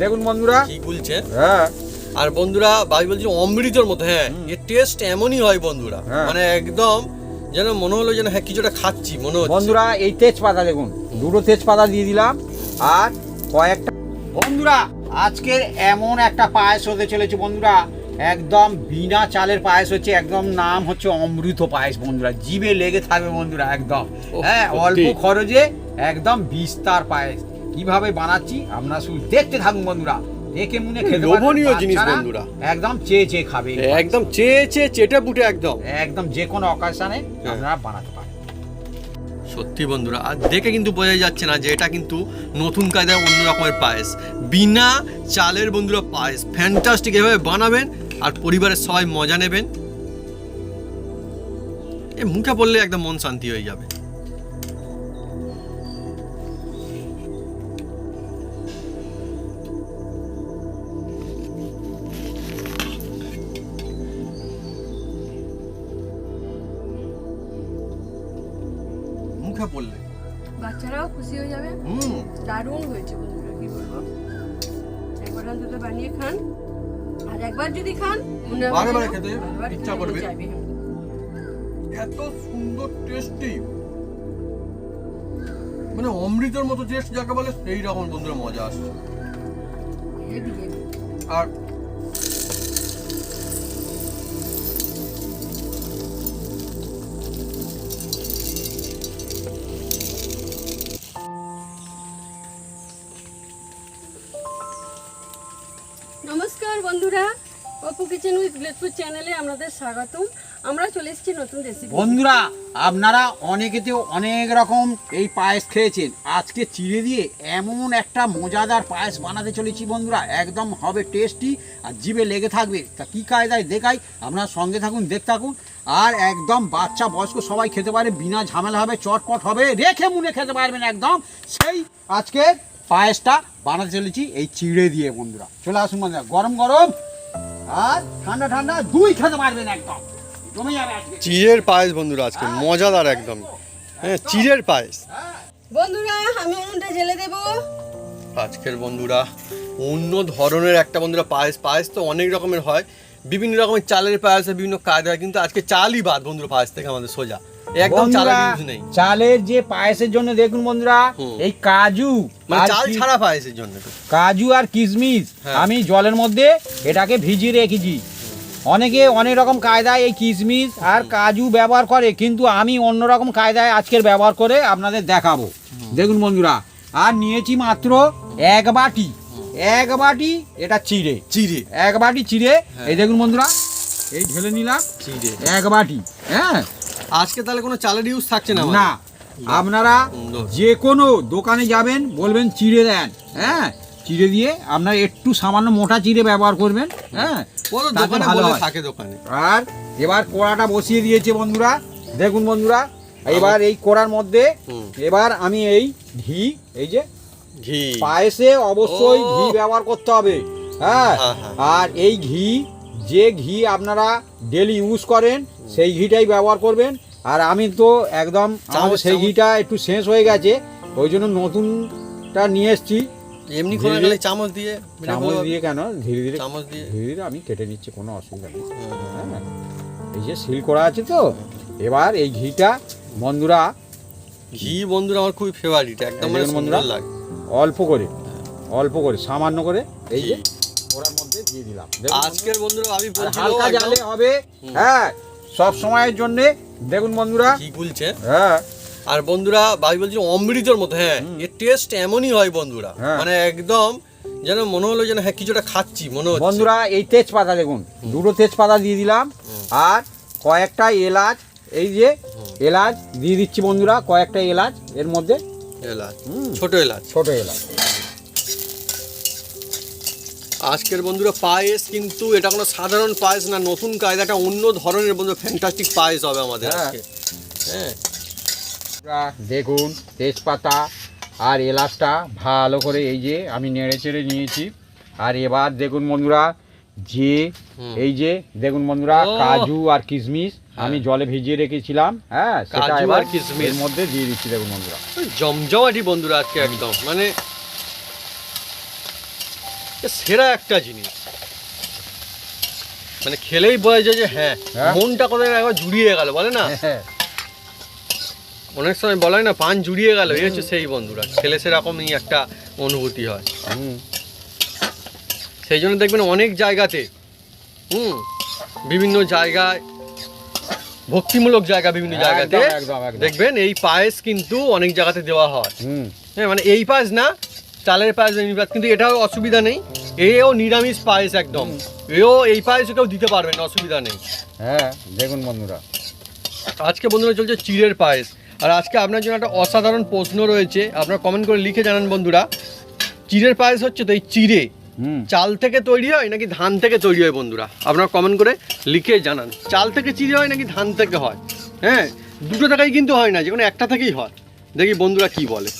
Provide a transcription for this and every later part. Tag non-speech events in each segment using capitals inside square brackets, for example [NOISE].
দেখুন বন্ধুরা। কি গুলছে হ্যাঁ। আর বন্ধুরা ভাই বলছি অমৃতর মতো হ্যাঁ। এর টেস্ট এমনই হয় বন্ধুরা। হ্যাঁ। মানে একদম যেন মনে হলো যেন হ্যাঁ কিছুটা খাচ্ছি মনে হচ্ছে। বন্ধুরা এই তেজপাতা দেখুন দুটো তেজপাতা দিয়ে দিলাম আর কয়েকটা বন্ধুরা আজকের এমন একটা পায়েস হতে চলেছে বন্ধুরা। একদম বিনা চালের পায়েস হচ্ছে একদম নাম হচ্ছে অমৃত পায়েস বন্ধুরা। জিভে লেগে থাকবে বন্ধুরা একদম। হ্যাঁ অল্প খরচে একদম বিস্তার পায়েস। কীভাবে বানাচ্ছি আপনারা শুধু দেখতে থাকুন বন্ধুরা। দেখে মনে খেতে লোভনীয় জিনিস বন্ধুরা। একদম চেয়ে চেয়ে খাবে একদম চেয়ে চেয়ে চেটে পুটে একদম। একদম যে কোনো অকেশনে হ্যাঁ। আপনারা বানাতে পারেন। সত্যি বন্ধুরা আর দেখে কিন্তু বোঝা যাচ্ছে না যে এটা কিন্তু নতুন কায়দায় অন্য রকমের পায়েস। বিনা চালের বন্ধুরা পায়েস। ফ্যান্টাস্টিক এভাবে বানাবেন আর পরিবারের সবাই মজা নেবেন। এ মুখে পড়লে একদম মন শান্তি হয়ে যাবে। একবার অন্তত বানিয়ে খান। আর একবার যদি খান মনে হবে বারে যেন বারে খেতে ইচ্ছা করবে। এত সুন্দর টেস্টি মানে অমৃতের মতো টেস্ট যাকে বলে সেই রকম বন্ধুরা মজা আসছে। আর কিচেন উইথ গ্লেটফুড চ্যানেলে আপনাদের স্বাগতম। আমরা চলে এসেছি নতুন রেসিপি বন্ধুরা, আপনারা অনেকেতে অনেক রকম এই পায়েস খেয়েছেন। আজকে চিড়ে দিয়ে এমন একটা মজাদার পায়েস বানাতে চলেছি বন্ধুরা, একদম হবে টেস্টি আর জিভে লেগে থাকবে। তা কী কায়দায় দেখাই, আপনারা সঙ্গে থাকুন দেখ থাকুন। আর একদম বাচ্চা বয়স্ক সবাই খেতে পারে, বিনা ঝামেলা হবে, চটপট হবে, রেখে মুনে খেতে পারবেন একদম। সেই আজকে পায়েসটা বানাতে চলেছি এই চিড়ে দিয়ে বন্ধুরা। চলে আসুন বন্ধুরা, গরম গরম। আর ঠান্ডা ঠান্ডা দুই খেতে পারবেন একদম। জমে যাবে আজকে। চিড়ের পায়েস বন্ধুরা আজকে মজাদার একদম। হ্যাঁ চিড়ের পায়েস। বন্ধুরা আমি উনুনটা জেলে দেব। আজকের বন্ধুরা অন্য ধরনের একটা বন্ধুরা পায়েস পায়েস তো অনেক রকমের হয়। বিভিন্ন রকমের চালের পায়েস বিভিন্ন কায়দা হয় কিন্তু আজকে চালই বাদ বন্ধুরা পায়েস থেকে আমাদের সোজা। একদম চালের ইউজ নেই। চালের যে পায়েসের জন্য দেখুন বন্ধুরা এই কাজু মানে চাল ছাড়া পায়েসের জন্য কাজু আর কিশমিশ হ্যাঁ। আমি জলের মধ্যে এটাকে ভিজিয়ে রেখেছি। অনেকে অনেক রকম কায়দায় এই কিশমিশ আর কাজু ব্যবহার করে কিন্তু আমি অন্য রকম কায়দায় আজকের ব্যবহার করে আপনাদের দেখাবো। দেখুন বন্ধুরা আর নিয়েছি মাত্র এক বাটি। এক বাটি এটা চিড়ে। চিড়ে। এক বাটি চিড়ে। হ্যাঁ। এই দেখুন বন্ধুরা এই ঢেলে নিলাম। চিড়ে। এক বাটি হ্যাঁ। আজকে তাহলে কোনো চালের ইউজ থাকছে না না। আপনারা যে কোনো দোকানে যাবেন বলবেন চিড়ে দেন হ্যাঁ? চিড়ে দিয়ে আপনারা একটু সামান্য মোটা চিড়ে ব্যবহার করবেন হ্যাঁ? দোকানে ভালো থাকে দোকানে। আর এবার কোড়াটা বসিয়ে দিয়েছে বন্ধুরা। দেখুন বন্ধুরা এবার এই কোড়ার মধ্যে এবার আমি এই ঘি এই যে ঘি। পায়েসে অবশ্যই ঘি ব্যবহার করতে হবে হ্যাঁ? হ্যাঁ, হ্যাঁ। আর এই ঘি যে ঘি আপনারা ডেলি ইউজ করেন সেই ঘিটাই ব্যবহার করবেন। আর আমি তো একদম আমাদের সেই ঘিটা একটু শেষ হয়ে গেছে ওই জন্য নতুনটা নিয়ে এসছি। এমনি করে গেলে চামচ দিয়ে চামচ দিয়ে কেন? ধীরে ধীরে চামচ দিয়ে। ধীরে ধীরে আমি কেটে নিচ্ছি কোনো অসুবিধা নেই। হ্যাঁ। এই যে সিল করা আছে তো এবার এই ঘিটা বন্ধুরা ঘি বন্ধুরা আমার খুবই ফেভারিট একদম মানে বন্ধুরা। লাগে অল্প করে অল্প করে সামান্য করে এই যে ওরার মধ্যে দিয়ে দিলাম। আজকের বন্ধুরা আমি হালকা জালে হবে। হ্যাঁ সব সময়ের জন্য দেখুন বন্ধুরা। ঘি গুলছে। হ্যাঁ। আর বন্ধুরা ভাই বলছি অমৃতর মতো হ্যাঁ এর টেস্ট এমনই হয় বন্ধুরা। হ্যাঁ। মানে একদম যেন মনে হলো যেন হ্যাঁ কিছুটা খাচ্ছি মনে হচ্ছে। বন্ধুরা এই তেজপাতা দেখুন দুটো তেজপাতা দিয়ে দিলাম। আর কয়েকটা এলাচ এই যে এলাচ দিয়ে দিচ্ছি বন্ধুরা কয়েকটা এলাচ এর মধ্যে। এলাচ। ছোট এলাচ। ছোট এলাচ। আজকের বন্ধুরা পায়েস কিন্তু এটা কোনো সাধারণ পায়েস না নতুন কায়দাটা অন্য ধরনের বন্ধু ফ্যান্টাস্টিক পায়েস হবে আমাদের হ্যাঁ। আজকে। হ্যাঁ। দেখুন তেজপাতা আর এলাচটা ভালো করে এই যে আমি নেড়ে চেড়ে নিয়েছি। আর এবার দেখুন বন্ধুরা যে এই যে দেখুন বন্ধুরা কাজু আর কিশমিশ আমি জলে ভিজিয়ে রেখেছিলাম হ্যাঁ সেটা কাজু এবার আর কিশমিশ। মধ্যে দিয়ে দিচ্ছি দেখুন বন্ধুরা। জমজমাটি বন্ধুরা আজকে একদম মানে সেরা একটা জিনিস। মানে খেলেই বোঝা যায় যে হ্যাঁ হ্যাঁ। মনটা কোথায় একবার জুড়িয়ে গেল বলে না? হ্যাঁ অনেক সময় বলা হয় না পান জুড়িয়ে গেল এই হচ্ছে সেই বন্ধুরা। খেলে সেরকমই একটা অনুভূতি হয়। সেই জন্য দেখবেন অনেক জায়গাতে হুম বিভিন্ন জায়গায় ভক্তিমূলক জায়গা বিভিন্ন জায়গাতে। দেখবেন এই পায়েস কিন্তু অনেক জায়গাতে দেওয়া হয়। হ্যাঁ মানে এই পায়েস না চালের পায়েস পায়েস কিন্তু এটাও অসুবিধা নেই। এও নিরামিষ পায়েস একদম। এও এই পায়েস কেউ দিতে পারবেন অসুবিধা নেই। হ্যাঁ দেখুন বন্ধুরা। আজকে বন্ধুরা চলছে চিড়ের পায়েস। আর আজকে আপনার জন্য একটা অসাধারণ প্রশ্ন রয়েছে আপনার কমেন্ট করে লিখে জানান বন্ধুরা। চিড়ের পায়েস হচ্ছে তো এই চিড়ে। চাল থেকে তৈরি হয় নাকি ধান থেকে তৈরি হয় বন্ধুরা? আপনারা কমেন্ট করে লিখে জানান। চাল থেকে চিড়ে হয় নাকি ধান থেকে হয়? হ্যাঁ দুটো থেকেই কিন্তু হয় না যে কোনো একটা থেকেই হয়। দেখি বন্ধুরা কি বলে।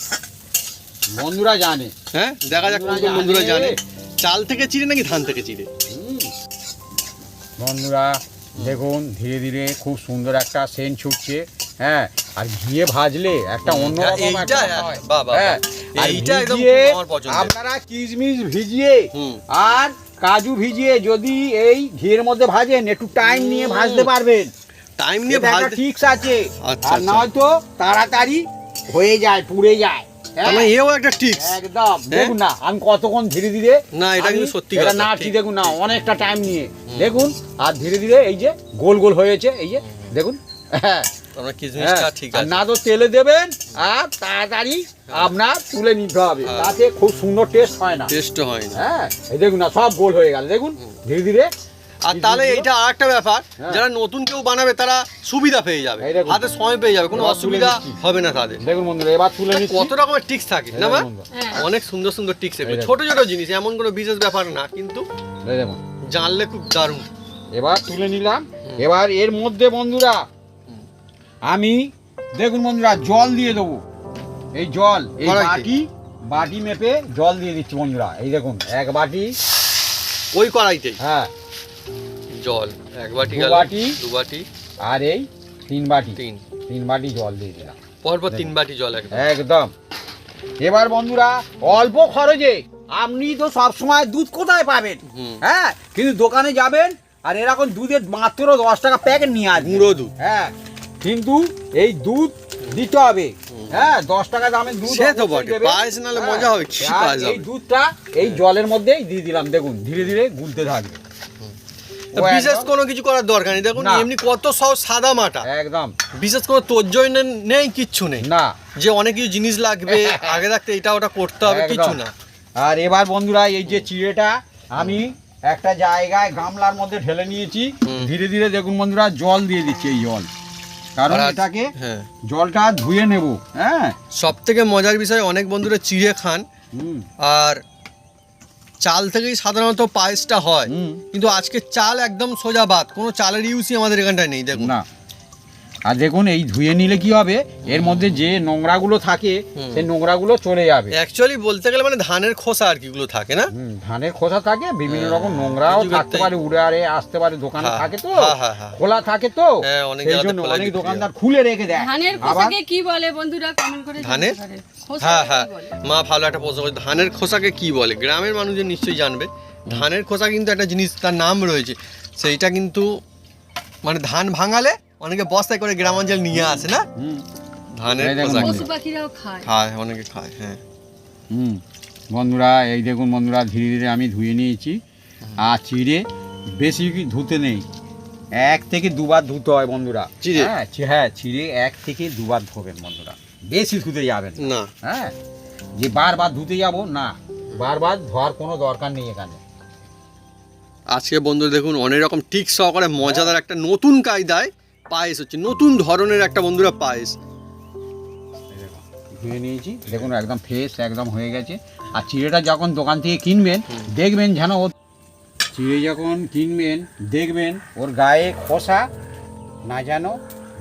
বন্ধুরা জানে। হ্যাঁ দেখা যাক কোন বন্ধুরা জানে। চাল থেকে চিড়ে নাকি ধান থেকে চিড়ে? বন্ধুরা দেখুন ধীরে ধীরে খুব সুন্দর একটা সেন্ট ছুটছে হ্যাঁ আর ঘিয়ে ভাজলে একটা অন্য একদম আমার পছন্দের। আপনারা কিশমিশ ভিজিয়ে আর কাজু ভিজিয়ে যদি এই ঘিয়ের মধ্যে ভাজেন একটু টাইম নিয়ে ভাজতে পারবেন। টাইম নিয়ে ভাজতে ট্রিক্স আছে। আচ্ছা, আর আচ্ছা। নয়তো তাড়াতাড়ি হয়ে যায় পুড়ে যায়। হ্যাঁ? এও একটা টিক্স একদম। দেখুন না আমি কতক্ষণ ধীরে ধীরে না, এটা কিন্তু সত্যি এটা কথা, ঠিক। দেখুন না অনেকটা টাইম নিয়ে। দেখুন আর ধীরে ধীরে এই যে গোল গোল হয়েছে এই যে দেখুন হ্যাঁ। আমরা কিসমিসটা হ্যাঁ, ঠিক আছে। না তো তেলে দেবেন আর তাড়াতাড়ি আপনার তুলে নিতে হবে হ্যাঁ। তাতে খুব সুন্দর টেস্ট হয় না। টেস্ট হয় না। হ্যাঁ এই দেখুন না সব গোল হয়ে গেল দেখুন ধীরে ধীরে আর তাহলে এটা আর একটা ব্যাপার হ্যাঁ। যারা নতুন কেউ বানাবে তারা সুবিধা পেয়ে যাবে হাতে সময় পেয়ে যাবে কোনো অসুবিধা হবে না তাদের। দেখুন বন্ধুরা এবার তুলে কত রকমের টিক্স থাকে না হ্যাঁ। অনেক সুন্দর সুন্দর টিক্স দেখুন। ছোট ছোট জিনিস এমন কোনো বিশেষ ব্যাপার না কিন্তু জানলে খুব দারুণ। এবার তুলে নিলাম। এবার এর মধ্যে বন্ধুরা আমি দেখুন বন্ধুরা জল দিয়ে দেবো। এই জল এই? বাটি বাটি মেপে জল দিয়ে দিচ্ছি বন্ধুরা। এই দেখুন এক বাটি। ওই কড়াইতে হ্যাঁ। জল এক বাটি দু গেল বাটি। দু বাটি। আর এই তিন বাটি। তিন। তিন বাটি জল দিয়ে দিলাম। পরপর তিন বাটি জল একদম একদম। এবার বন্ধুরা অল্প খরচে আপনি তো সবসময় দুধ কোথায় পাবেন? হুম। হ্যাঁ কিন্তু দোকানে যাবেন আর এরকম দুধের মাত্র দশ টাকা প্যাকেট নিয়ে আসবেন। গুঁড়ো দুধ। হ্যাঁ কিন্তু এই দুধ দিতে হবে। হ্যাঁ দশ টাকা দামের দুধ সে তো অবশ্যই বটে, দেবে। পায়েস নাহলে হ্যাঁ, মজা হবে, কি আর পায়েস এই হবে? দুধটা এই জলের মধ্যেই দিয়ে দিলাম। দেখুন ধীরে ধীরে গুলতে থাকবে। বিশেষ কোনো কিছু করার দরকার নেই। দেখুন এমনি কত সহজ সাদা মাটা। একদম। বিশেষ কোনো তোরজয় নেই কিচ্ছু নেই। না। যে অনেক কিছু জিনিস লাগবে [LAUGHS] আগে থাকতে এটা ওটা করতে হবে কিছু না। আর এবার বন্ধুরা এই যে চিড়েটা আমি একটা জায়গায় গামলার মধ্যে ঢেলে নিয়েছি। ধীরে ধীরে দেখুন বন্ধুরা জল দিয়ে দিচ্ছি এই জল। কারণ এটাকে হ্যাঁ। জলটা ধুয়ে নেব হ্যাঁ? সব থেকে মজার বিষয় অনেক বন্ধুরা চিড়ে খান। আর চাল থেকেই সাধারণত পায়েসটা হয়। কিন্তু আজকে চাল একদম সোজা ভাত কোনো চালের ইউজই আমাদের এখানটায় নেই দেখুন। না। আর দেখুন এই ধুয়ে নিলে কি হবে? এর মধ্যে যে নোংরাগুলো থাকে। সেই নোংরাগুলো চলে যাবে। অ্যাকচুয়ালি বলতে গেলে মানে ধানের খোসা আর কিগুলো থাকে না? ধানের খোসা থাকে বিভিন্ন হ্যাঁ, রকম নোংরাও থাকতে পারে উড়ে আরে আসতে পারে দোকানে হ্যাঁ, থাকে তো হ্যাঁ। খোলা থাকে তো সেই জন্য অনেক দোকানদার খুলে রেখে দেয়। ধানের খোসাকে কি বলে বন্ধুরা? কমেন্ট করে ধানের? হ্যাঁ হ্যাঁ। মা ভালো একটা প্রশ্ন করছে। ধানের খোসাকে কি বলে? গ্রামের মানুষজন নিশ্চয়ই জানবে। ধানের খোসা কিন্তু একটা জিনিস তার নাম রয়েছে। সেইটা কিন্তু মানে ধান ভাঙালে অনেকে বস্তায় করে গ্রামাঞ্চল নিয়ে আসে না? ধানের। পশু পাখিরাও খায়। খায় অনেকে খায় হ্যাঁ। হুম। বন্ধুরা এই দেখুন বন্ধুরা ধীরে ধীরে আমি ধুয়ে নিয়েছি। আর চিড়ে বেশি কি ধুতে নেই। এক থেকে দুবার ধুতে হয় বন্ধুরা। চিড়ে? হ্যাঁ হ্যাঁ চিড়ে এক থেকে দুবার ধোবেন বন্ধুরা। বেশি ধুতে যাবেন না। না। হ্যাঁ। যে বারবার ধুতে যাব না। বারবার ধোয়ার কোনো দরকার নেই এখানে। আজকে বন্ধু দেখুন অনেক রকম টিক সহকারে মজাদার একটা নতুন কায়দায় পায়েস হচ্ছে নতুন ধরনের একটা বন্ধুরা পায়েস ধুয়ে নিয়েছি দেখুন একদম ফ্রেশ একদম হয়ে গেছে আর চিড়েটা যখন দোকান থেকে কিনবেন দেখবেন যেন ও চিড়ে যখন কিনবেন দেখবেন ওর গায়ে খোসা না যেন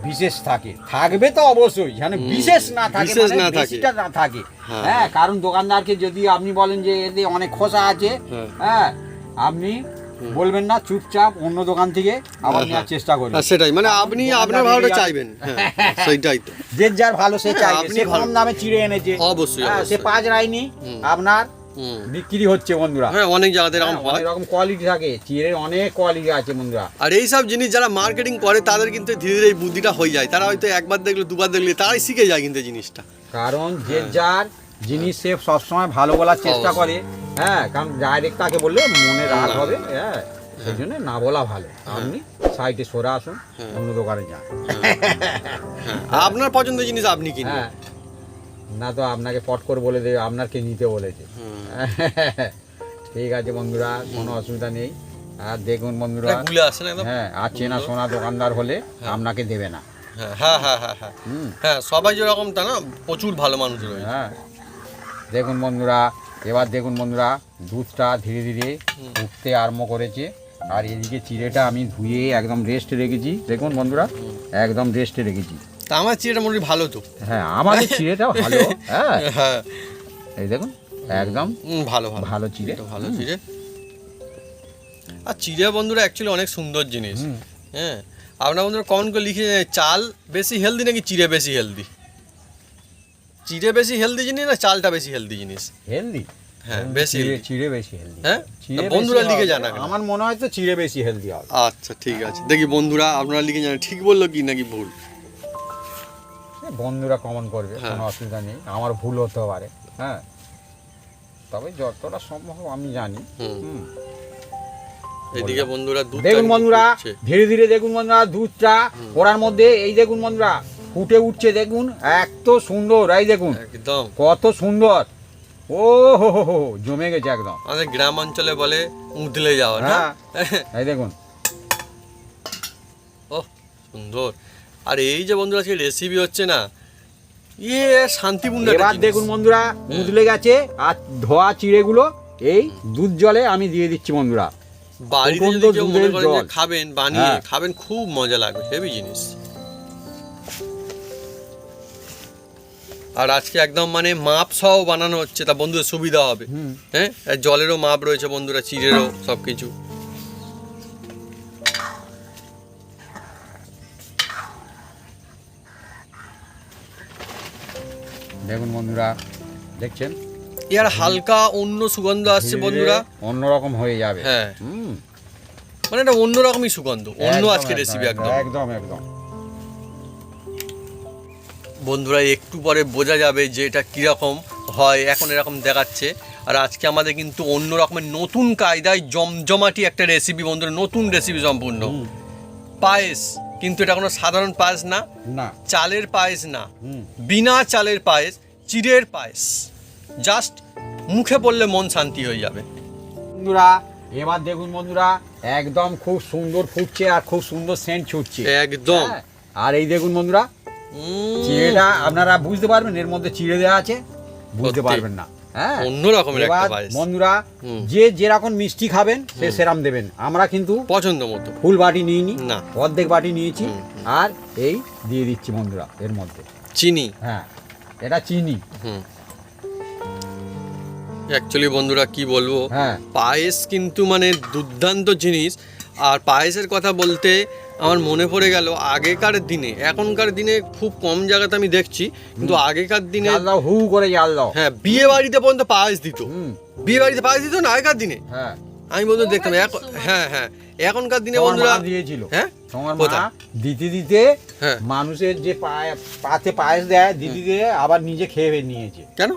বিশেষ থাকে থাকবে তো অবশ্যই যেন বিশেষ না থাকে মানে না থাকে। বেশিটা না থাকে হ্যাঁ। হ্যাঁ কারণ দোকানদারকে যদি আপনি বলেন যে এতে অনেক খোসা আছে হ্যাঁ। হ্যাঁ আপনি বলবেন না চুপচাপ অন্য দোকান থেকে আবার হ্যাঁ, নেওয়ার চেষ্টা করবেন। সেটাই মানে আপনি আপনার ভালোটা চাইবেন। হ্যাঁ সেইটাই তো। [LAUGHS] যে যার ভালো সে চাইবে আপনি সে ভালো- কম দামে চিড়ে এনেছে। অবশ্যই, হ্যাঁ, সে পাঁচ রায়নি আপনার বিক্রি হচ্ছে বন্ধুরা। হ্যাঁ অনেক জায়গাতে এরকম হ্যাঁ, হয়। অনেক রকম কোয়ালিটি থাকে চিড়ের অনেক কোয়ালিটি আছে বন্ধুরা। আর এই সব জিনিস যারা মার্কেটিং করে তাদের কিন্তু ধীরে ধীরে এই বুদ্ধিটা হয়ে যায়। তারা হয়তো একবার দেখল দুবার দেখলে তারাই শিখে যায় কিন্তু জিনিসটা। কারণ যে যার জিনিস সে সবসময় ভালো বলার চেষ্টা করে হ্যাঁ কারণ ডাইরেক্ট তাকে বললে মনে রাগ হবে হ্যাঁ সেই জন্য না বলা ভালো। আপনি সাইডে সরে আসুন অন্য দোকানে যান। হ্যাঁ। আপনার পছন্দ জিনিস আপনি কিনবেন হ্যাঁ। না তো আপনাকে পট করে বলে দেবে আপনাকে নিতে বলেছে। [LAUGHS] ঠিক আছে বন্ধুরা কোনো অসুবিধা নেই। আর দেখুন বন্ধুরা হ্যাঁ আর চেনা সোনা দোকানদার হলে আপনাকে দেবে না। হ্যাঁ হ্যাঁ হ্যাঁ হ্যাঁ হ্যাঁ। হ্যাঁ সবাই যেরকম তা না প্রচুর ভালো মানুষ রয়েছে। হ্যাঁ। দেখুন বন্ধুরা এবার দেখুন বন্ধুরা দুধটা ধীরে ধীরে উঠতে আরম্ভ করেছে। আর এদিকে চিড়েটা আমি ধুয়ে একদম রেস্টে রেখেছি। দেখুন বন্ধুরা একদম রেস্টে রেখেছি। তা আমার চিড়েটা মোটামুটি ভালো তো। হ্যাঁ আমাদের চিড়েটা ভালো হ্যাঁ। [LAUGHS] হ্যাঁ। এই দেখুন একদম ভালো ভালো। ভালো চিড়ে। ভালো চিড়ে। আর চিড়ে বন্ধুরা অ্যাকচুয়ালি অনেক সুন্দর জিনিস। হ্যাঁ। আপনার বন্ধুরা কমেন্ট করে লিখে চাল বেশি হেলদি নাকি চিড়ে বেশি হেলদি চিড়ে বেশি হেলদি জিনিস না চালটা বেশি হেলদি জিনিস? হেলদি হ্যাঁ বেশি চিড়ে বেশি হেলদি হ্যাঁ? বন্ধুরা লিখে। আমার মনে হয় তো চিড়ে বেশি হেলদি হবে। আচ্ছা ঠিক আছে। দেখি বন্ধুরা আপনারা লিখে জানেন ঠিক বলল কি নাকি ভুল? বন্ধুরা কমন করবে হ্যাঁ। কোনো অসুবিধা নেই। আমার ভুল হতে পারে হ্যাঁ। তবে যতটা সম্ভব আমি জানি। হুম। হুম। এদিকে বন্ধুরা। দেখুন বন্ধুরা ধীরে ধীরে দেখুন বন্ধুরা দুধটা ওরার মধ্যে এই দেখুন বন্ধুরা। ফুটে উঠছে দেখুন এত সুন্দর এই দেখুন একদম। কত সুন্দর। ও হো হো হো জমে গেছে একদম। আমাদের গ্রাম অঞ্চলে বলে উদলে যাওয়া না? হ্যাঁ। এই দেখুন। ও সুন্দর। আর এই যে বন্ধুরা আজকে রেসিপি হচ্ছে না ইয়ে শান্তিপূর্ণ এবার দেখুন বন্ধুরা উদলে গেছে আর ধোয়া চিড়েগুলো এই দুধ জলে আমি দিয়ে দিচ্ছি বন্ধুরা। বাড়িতে যদি কেউ মনে করেন যে খাবেন বানিয়ে হ্যাঁ। খাবেন খুব মজা লাগবে হেভি জিনিস। আর আজকে একদম মানে মাপ সহ বানানো হচ্ছে তা বন্ধুদের সুবিধা হবে। হ্যাঁ? আর জলেরও মাপ রয়েছে বন্ধুরা চিড়েরও সব কিছু দেখুন বন্ধুরা দেখছেন? এর হালকা অন্য সুগন্ধ আসছে বন্ধুরা। ধীরে অন্যরকম হয়ে যাবে। হ্যাঁ। মানে এটা অন্যরকমই সুগন্ধ অন্য আজকে রেসিপি একদম। একদম একদম। বন্ধুরা একটু পরে বোঝা যাবে যে এটা কীরকম হয় এখন এরকম দেখাচ্ছে। আর আজকে আমাদের কিন্তু অন্য রকমের নতুন কায়দায় জমজমাটি একটা রেসিপি বন্ধুরা নতুন রেসিপি সম্পূর্ণ। পায়েস কিন্তু এটা কোনো সাধারণ পায়েস না। না। চালের পায়েস না। বিনা চালের পায়েস চিড়ের পায়েস। জাস্ট মুখে পড়লে মন শান্তি হয়ে যাবে। বন্ধুরা এবার দেখুন বন্ধুরা একদম খুব সুন্দর ফুটছে আর খুব সুন্দর সেন্ট ছুটছে। একদম। হ্যাঁ, আর এই দেখুন বন্ধুরা চিড়েটা আপনারা বুঝতে পারবেন এর মধ্যে চিড়ে দেওয়া আছে বুঝতে পারবেন না। হ্যাঁ? অন্য রকমের একটা পায়েস বন্ধুরা যে যেরকম মিষ্টি খাবেন সে সেরাম দেবেন। আমরা কিন্তু পছন্দ মতো। ফুল বাটি নিইনি না। অর্ধেক বাটি নিয়েছি আর এই দিয়ে দিচ্ছি বন্ধুরা এর মধ্যে। চিনি। হ্যাঁ এটা চিনি। হুম। অ্যাকচুয়ালি বন্ধুরা কি বলব? হ্যাঁ। পায়েস কিন্তু মানে দুর্দান্ত জিনিস আর পায়েসের কথা বলতে আমার মনে পড়ে গেল আগেকার দিনে এখনকার দিনে খুব কম জায়গাতে আমি দেখছি কিন্তু আগেকার দিনে হু করে জাল দাও হ্যাঁ বিয়ে বাড়িতে পর্যন্ত পায়েস দিত। হুম। বিয়ে বাড়িতে পায়েস দিত না আগেকার দিনে? হ্যাঁ। আমি বন্ধু দেখতাম এখন হ্যাঁ হ্যাঁ এখনকার দিনে বন্ধুরা দিয়েছিল। হ্যাঁ? তোমার মা দিতে দিতে হ্যাঁ। মানুষের যে পায়ে- পাতে পায়েস দেয় দিদি দিয়ে আবার নিজে খেয়ে নিয়েছে। কেন?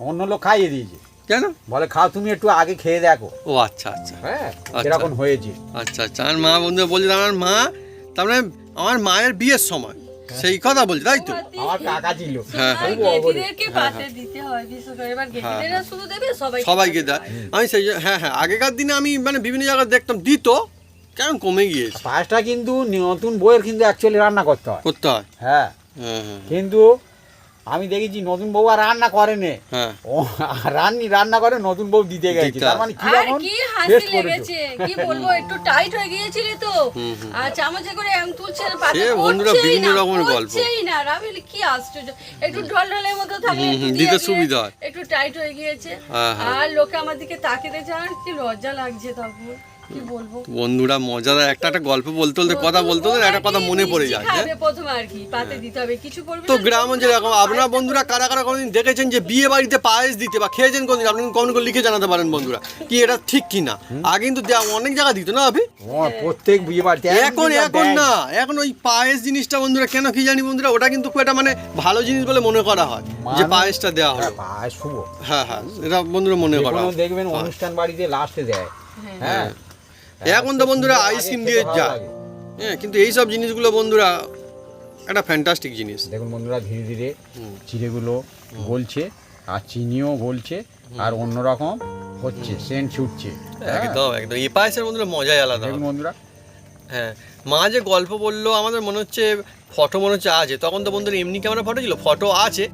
অন্য লোক খাইয়ে দিয়েছে। কেন? বলে খাও তুমি একটু আগে খেয়ে দেখো। ও আচ্ছা আচ্ছা। হ্যাঁ আচ্ছা। এরকম হয়েছে। আচ্ছা আচ্ছা। আমার মা বন্ধু বলছে আমার মা তার মানে আমার মায়ের বিয়ের সময়। সেই কথা বলছে তাই তো? আমার কাকা ছিল। হ্যাঁ, আর হয় সবাইকে দেয় আমি সেই হ্যাঁ হ্যাঁ আগেকার দিনে আমি মানে বিভিন্ন জায়গায় দেখতাম দিত। কেন কমে গিয়েছে? পায়েসটা কিন্তু নতুন বইয়ের কিন্তু অ্যাকচুয়ালি রান্না করতে হয়। করতে হয়? হ্যাঁ। হ্যাঁ হ্যাঁ। কিন্তু আমি দেখেছি নতুন বউ আর রান্না করেনি। হ্যাঁ। ও রান্নি রান্না করে নতুন বউ দিতে গেছে। তার মানে কি রকম কি হাসি লেগেছে। কি বলব একটু টাইট হয়ে গিয়েছিলে তো। আর চামচে করে এম তুলছে না, পাতে বন্ধুরা বিভিন্ন না, রকমের গল্প। পড়ছেই না। আর আমি বলি, কি আশ্চর্য। একটু ঢল ঢলের মতো দিয়ে দিতে সুবিধা হয়। একটু টাইট হয়ে গিয়েছে। হ্যাঁ, হ্যাঁ। আর লোকে আমার দিকে তাকিয়ে দেখছে আর কি লজ্জা লাগছে তখন। বন্ধুরা মজাদার একটা একটা গল্প বলতে বলতে কথা বলতে বলতে একটা কথা মনে পড়ে যায় হ্যাঁ? খাবে আর কি? পাতে দিতে হবে কিছু পড়বে তো গ্রাম অঞ্চলে এরকম আপনারা বন্ধুরা কারা কারা কোনোদিন দেখেছেন যে বিয়ে বাড়িতে পায়েস দিতে বা খেয়েছেন কোনদিন? আপনি কমেন্ট করে লিখে জানাতে পারেন বন্ধুরা কি এটা ঠিক কি না আগে কিন্তু দেয়া- অনেক জায়গা দিত না আপনি ও, প্রত্যেক বিয়ে বাড়িতে এখন এখন না এখন ওই পায়েস জিনিসটা বন্ধুরা কেন কি জানি বন্ধুরা ওটা কিন্তু খুব একটা মানে ভালো জিনিস বলে মনে করা হয় যে পায়েসটা দেওয়া হয় হ্যাঁ, পায়েস হ্যাঁ হ্যাঁ এটা বন্ধুরা মনে করা হয়। দেখবেন অনুষ্ঠান বাড়িতে লাস্টে দেয়। হ্যাঁ এখন তো বন্ধুরা আইসক্রিম দিয়ে যায় হ্যাঁ কিন্তু এই সব জিনিসগুলো বন্ধুরা একটা ফ্যান্টাস্টিক জিনিস। দেখুন বন্ধুরা ধীরে ধীরে চিড়েগুলো গলছে আর চিনিও গলছে আর অন্যরকম হচ্ছে সেন্ট ছুটছে। হ্যাঁ, একদম একদম। এই পায়েসের বন্ধুরা মজাই আলাদা দেখুন বন্ধুরা। হ্যাঁ মা যে গল্প বলল আমাদের মনে হচ্ছে ফটো মনে হচ্ছে আছে। তখন তো বন্ধুরা এমনি ক্যামেরা ফটো ছিল ফটো আছে।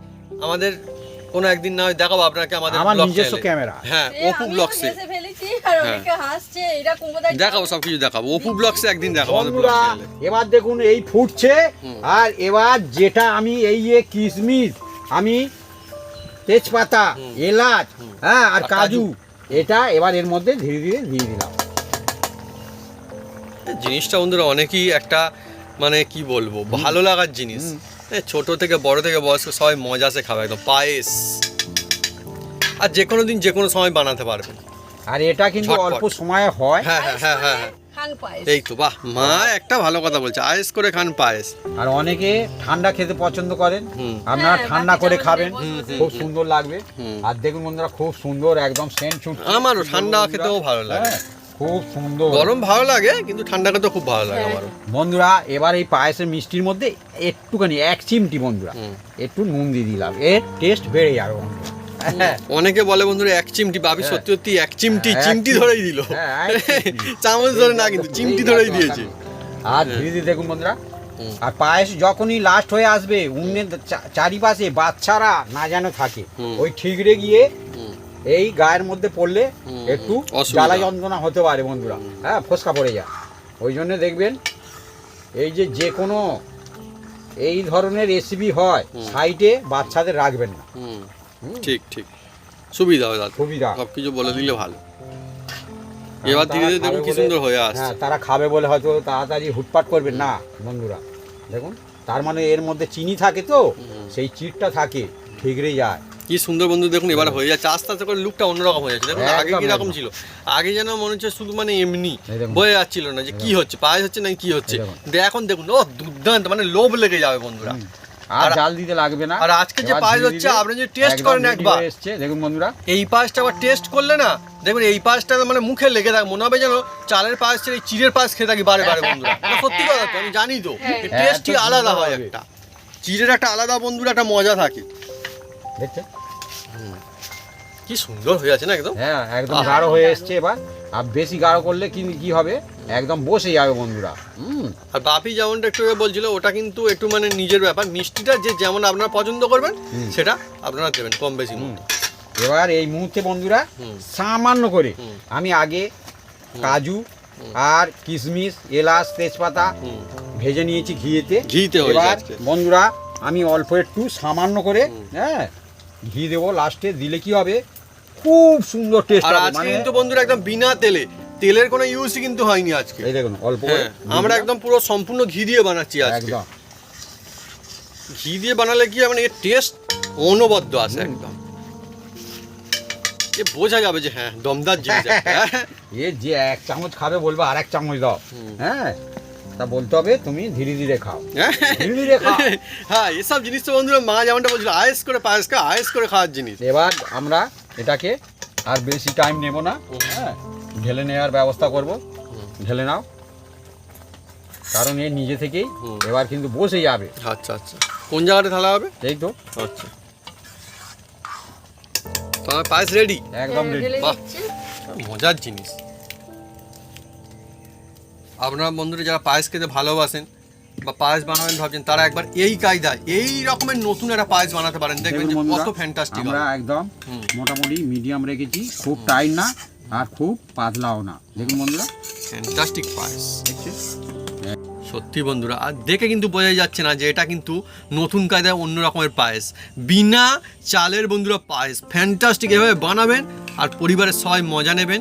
আমাদের কোনো একদিন না হয় দেখাবো আপনাকে আমাদের আমার নিজস্ব ক্যামেরা। হ্যাঁ অপু ব্লগসে হেসে ফেলেছি আর অনেকে হাসছে এটা কুমোদাই দেখাবো সব কিছু দেখাবো। অপু ব্লগসে একদিন দেখাবো এবার দেখুন এই ফুটছে। আর এবার যেটা আমি এই যে কিশমিশ আমি তেজপাতা এলাচ হ্যাঁ আর কাজু। এটা এবার এর মধ্যে ধীরে ধীরে দিয়ে দিলাম। জিনিসটা বন্ধুরা অনেকই একটা মানে কি বলব ভালো লাগার জিনিস। ছোট থেকে বড় থেকে বয়স্ক সবাই মজা সে খাবে একদম পায়েস। আর যে কোনো দিন যে কোনো সময় বানাতে পারবেন আর এটা কিন্তু অল্প সময়ে হয়। হ্যাঁ হ্যাঁ হ্যাঁ হ্যাঁ হ্যাঁ। এই তো বাহ মা একটা ভালো কথা বলছে আয়েস করে খান পায়েস। আর অনেকে ঠান্ডা খেতে পছন্দ করেন। আপনারা হ্যাঁ, ঠান্ডা করে খাবেন। খুব সুন্দর লাগবে। আর দেখুন বন্ধুরা খুব সুন্দর একদম সেন্ট ছুটছে আমারও ঠান্ডা খেতেও ভালো লাগে। হ্যাঁ, খুব সুন্দর। গরম ভালো লাগে কিন্তু ঠান্ডা খেতেও খুব ভালো লাগে হ্যাঁ। আমারও। বন্ধুরা এবার এই পায়েসের মিষ্টির মধ্যে একটুখানি এক চিমটি বন্ধুরা একটু নুন দিয়ে দিলাম। এর টেস্ট বেড়ে যাবে বন্ধুরা। হ্যাঁ অনেকে বলে বন্ধুরা এক চিমটি বাবি হ্যাঁ। সত্যি সত্যি এক চিমটি চিমটি। ধরেই দিল। হ্যাঁ, [LAUGHS] চামচ ধরে না কিন্তু চিমটি ধরেই দিয়েছে। আর ধীরে ধীরে দেখুন বন্ধুরা আর পায়েস যখনই লাস্ট হয়ে আসবে উন্নের চারিপাশে বাচ্চারা না যেন থাকে। ওই ঠিকরে গিয়ে। এই গায়ের মধ্যে পড়লে একটু। জ্বালা যন্ত্রণা হতে পারে বন্ধুরা। হ্যাঁ ফসকা পড়ে যায়। ওই জন্য দেখবেন এই যে যে কোনো এই ধরনের রেসিপি হয়। সাইডে বাচ্চাদের রাখবেন না। ঠিক ঠিক। সুবিধা হয় সুবিধা। সব কিছু বলে দিলে ভালো। এবার তারা ধীরে ধীরে দেখুন কি সুন্দর হয়ে আসছে। হ্যাঁ তারা খাবে বলে হয়তো তাড়াতাড়ি হুটপাট করবে না বন্ধুরা। দেখুন তার মানে এর মধ্যে চিনি থাকে তো সেই চিটটা থাকে ঠিকরে যায়। কি সুন্দর বন্ধু দেখুন এবার হয়ে যাচ্ছে। আস্তে আস্তে করে লুকটা অন্যরকম হয়ে যাচ্ছে। দেখুন আগে কীরকম। ছিল? আগে যেন মনে হচ্ছে শুধু মানে এমনি এই বয়ে যাচ্ছিল না যে কি হচ্ছে পায়ে হচ্ছে না কি হচ্ছে? এখন দেখুন ও দুর্দান্ত মানে লোভ লেগে যাবে বন্ধুরা। আর আর- জাল দিতে লাগবে না। আর আজকে যে পায়েস হচ্ছে আপনি যদি টেস্ট করেন ready একবার। হয়ে এসছে। দেখুন বন্ধুরা। এই পায়েসটা আবার টেস্ট করলে না দেখবেন এই পায়েসটা মানে মুখে লেগে থাকে মনে হবে যেন চালের পায়েস ছেড়ে চিড়ের পায়েস খেয়ে থাকি বারে বারে বন্ধুরা। সত্যি কথা তো আমি জানি তো। হ্যাঁ। টেস্টই আলাদা হয়। একটা। চিড়ের একটা আলাদা বন্ধুরা একটা মজা থাকে। দেখছেন? কি সুন্দর হয়ে আছে না একদম? হ্যাঁ একদম গাঢ় হয়ে এসছে এবার। আর বেশি গাঢ় করলে কি কি হবে? একদম বসে যাবে বন্ধুরা। হুম। আর বাপি যেমনটা একটু বলছিল ওটা কিন্তু একটু মানে নিজের ব্যাপার। মিষ্টিটা যে যেমন আপনারা পছন্দ করবেন সেটা আপনারা দেবেন কম বেশি। এবার এই মুহূর্তে বন্ধুরা সামান্য করে আমি আগে কাজু আর কিশমিশ এলাচ তেজপাতা ভেজে নিয়েছি ঘিয়েতে। ঘিতে এবার বন্ধুরা আমি অল্প একটু সামান্য করে হ্যাঁ ঘি দেবো লাস্টে দিলে কি হবে? খুব সুন্দর টেস্ট আর আজকে মানে কিন্তু বন্ধুরা একদম বিনা তেলে তেলের কোনো ইউজই কিন্তু হয়নি আজকে। এই দেখুন অল্প হ্যাঁ আমরা একদম পুরো সম্পূর্ণ ঘি দিয়ে বানাচ্ছি আজকে। একদম। ঘি দিয়ে বানালে কি মানে এর টেস্ট অনবদ্য আছে একদম। এ বোঝা যাবে যে হ্যাঁ দমদার জিনিস। [LAUGHS] এ যে এক চামচ খাবে বলবে আর এক চামচ দাও। হ্যাঁ? তা বলতে হবে তুমি ধীরে ধীরে খাও। হ্যাঁ? ধীরে ধীরে খাও। হ্যাঁ এসব জিনিস তো বন্ধুরা মা যেমনটা বলছিল আয়েস করে পায়েস খা আয়েস করে খাওয়ার জিনিস। এবার আমরা এটাকে আর বেশি টাইম নেব না হ্যাঁ? ঢেলে নেওয়ার ব্যবস্থা করব। ঢেলে নাও। কারণ এ নিজে থেকেই এবার কিন্তু বসে যাবে। আচ্ছা আচ্ছা। কোন জায়গাটা ঢালা হবে? এই তো। আচ্ছা। তোমার পায়েস রেডি একদম রেডি বাহ। মজার জিনিস। আপনারা বন্ধুরা যারা পায়েস খেতে ভালোবাসেন বা পায়েস বানাবেন ভাবছেন তারা একবার এই কায়দায় এই রকমের নতুন একটা পায়েস বানাতে পারেন। দেখবেন যে কত ফ্যান্টাস্টিক আমরা একদম মোটামুটি মিডিয়াম রেখেছি খুব টাইট না আর খুব পাতলাও না। দেখুন বন্ধুরা। ফ্যান্টাস্টিক পায়েস। দেখছেন? সত্যি বন্ধুরা আর দেখে কিন্তু বোঝাই যাচ্ছে না যে এটা কিন্তু নতুন কায়দায় অন্য রকমের পায়েস। বিনা চালের বন্ধুরা পায়েস। ফ্যান্টাস্টিক এভাবে বানাবেন আর পরিবারের সবাই মজা নেবেন।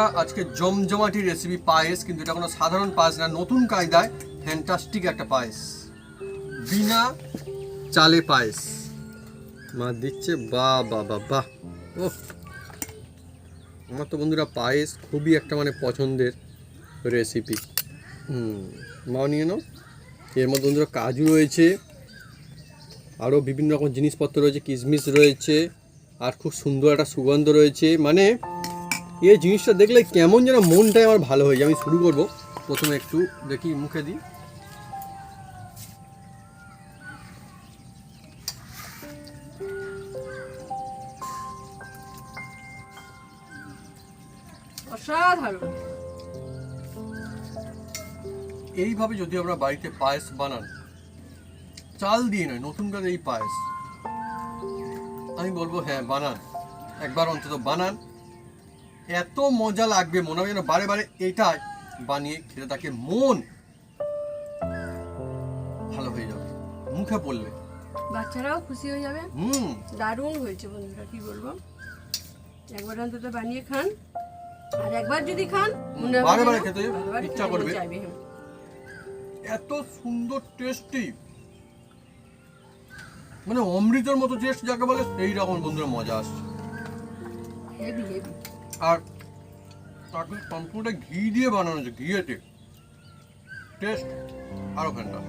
বন্ধুরা আজকে জমজমাটি রেসিপি পায়েস, কিন্তু এটা কোনো সাধারণ পায়েস না, নতুন কায়দায় ফ্যান্টাস্টিক একটা পায়েস। বিনা চালে পায়েস। মা দিচ্ছে, বা বা বা বাহ ও আমার তো বন্ধুরা পায়েস খুবই একটা মানে পছন্দের রেসিপি হুম, মাও নিয়ে নাও। এর মধ্যে বন্ধুরা কাজু রয়েছে। আরও বিভিন্ন রকম জিনিসপত্র রয়েছে, কিশমিশ রয়েছে। আর খুব সুন্দর একটা সুগন্ধ রয়েছে। মানে এই জিনিসটা দেখলে কেমন যেন মনটাই আমার ভালো হয়ে যায়। আমি শুরু করব। প্রথমে একটু দেখি মুখে দিই। অসাধারণ। এইভাবে যদি আমরা বাড়িতে পায়েস বানান চাল দিয়ে নয় নতুন করে এই পায়েস। আমি বলব হ্যাঁ বানান। একবার অন্তত বানান। এত মজা লাগবে মনে হবে যেন বারে বারে এটাই বানিয়ে খেতে থাকে মন ভালো হয়ে যাবে। মুখে পড়লে বাচ্চারাও খুশি হয়ে যাবে। হুম। দারুণ হয়েছে বন্ধুরা কি বলব? একবার অন্তত বানিয়ে খান আর একবার যদি খান বারে বারে খেতে ইচ্ছা করবে। এত সুন্দর টেস্টি মানে অমৃতের মতো টেস্ট যাকে বলে সেই রকম বন্ধুরা মজা আসছে। হেভি হেভি আর তাকে সম্পূর্ণ ঘি দিয়ে বানানো হয়েছে ঘিয়েতে টেস্ট আরও ফ্যান্টা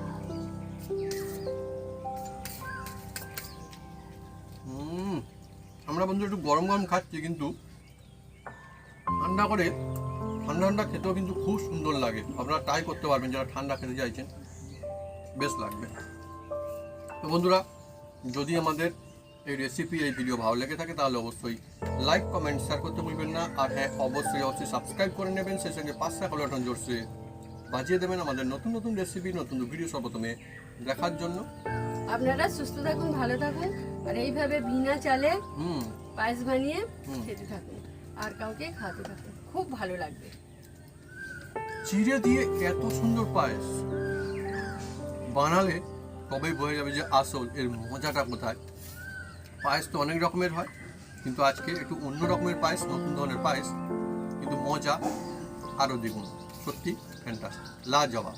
হুম, আমরা বন্ধু একটু গরম গরম খাচ্ছি কিন্তু। ঠান্ডা করে, ঠান্ডা ঠান্ডা খেতেও কিন্তু খুব সুন্দর লাগে। আপনারা ট্রাই করতে পারবেন, যারা ঠান্ডা খেতে চাইছেন। বেশ লাগবে। তো বন্ধুরা, যদি আমাদের এই রেসিপি এই ভিডিও ভালো লেগে থাকে তাহলে অবশ্যই লাইক কমেন্ট শেয়ার করতে ভুলবেন না। আর হ্যাঁ অবশ্যই অবশ্যই সাবস্ক্রাইব করে নেবেন। সেই সঙ্গে পাঁচটা এখন জোরসে বাজিয়ে দেবেন আমাদের নতুন নতুন রেসিপি নতুন ভিডিও সর্বপ্রথমে দেখার জন্য। আপনারা সুস্থ থাকুন ভালো থাকুন আর এইভাবে বিনা চালে হুম। পায়েস বানিয়ে খেতে থাকুন। আর কাউকে খাওয়াতে থাকুন। খুব ভালো লাগবে। চিড়ে দিয়ে এত সুন্দর পায়েস। বানালে তবেই বোঝা যাবে যে আসল এর মজাটা কোথায়। পায়েস তো অনেক রকমের হয়, কিন্তু আজকে একটু অন্য রকমের পায়েস, নতুন ধরনের পায়েস, কিন্তু মজা আরও দ্বিগুণ। সত্যি ফ্যান্টাস্টিক লাজবাব।